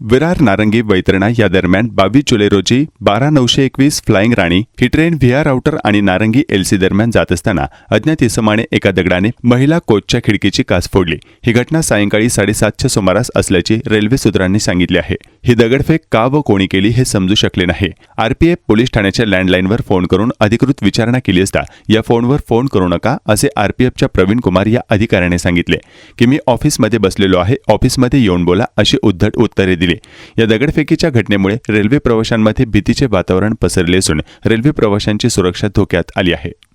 विरार नारंगी वैतरणा या दरम्यान बावीस जुलै रोजी बारा नऊशे एकवीस फ्लाइंग राणी ही ट्रेन व्ही आर आउटर आणि नारंगी एलसी दरम्यान जात असताना अज्ञात इसमाने एका दगडाने महिला कोचच्या खिडकीची कास फोडली. ही घटना सायंकाळी साडेसातच्या सुमारास असल्याचे रेल्वे सूत्रांनी सांगितले आहे. ही दगडफेक का व कोणी केली हे समजू शकले नाही. आरपीएफ पोलीस ठाण्याच्या लँडलाईनवर फोन करून अधिकृत विचारणा केली असता या फोनवर फोन करू नका असे आरपीएफच्या प्रवीण कुमार या अधिकाऱ्याने सांगितले. की मी ऑफिसमध्ये बसलेलो आहे ऑफिसमध्ये येऊन बोला अशी उद्धट उत्तरे दिली. या दगडफेकीच्या घटनेमुळे रेल्वे प्रवाशांमध्ये भीतीचे वातावरण पसरले असून रेल्वे प्रवाशांची सुरक्षा धोक्यात आली आहे.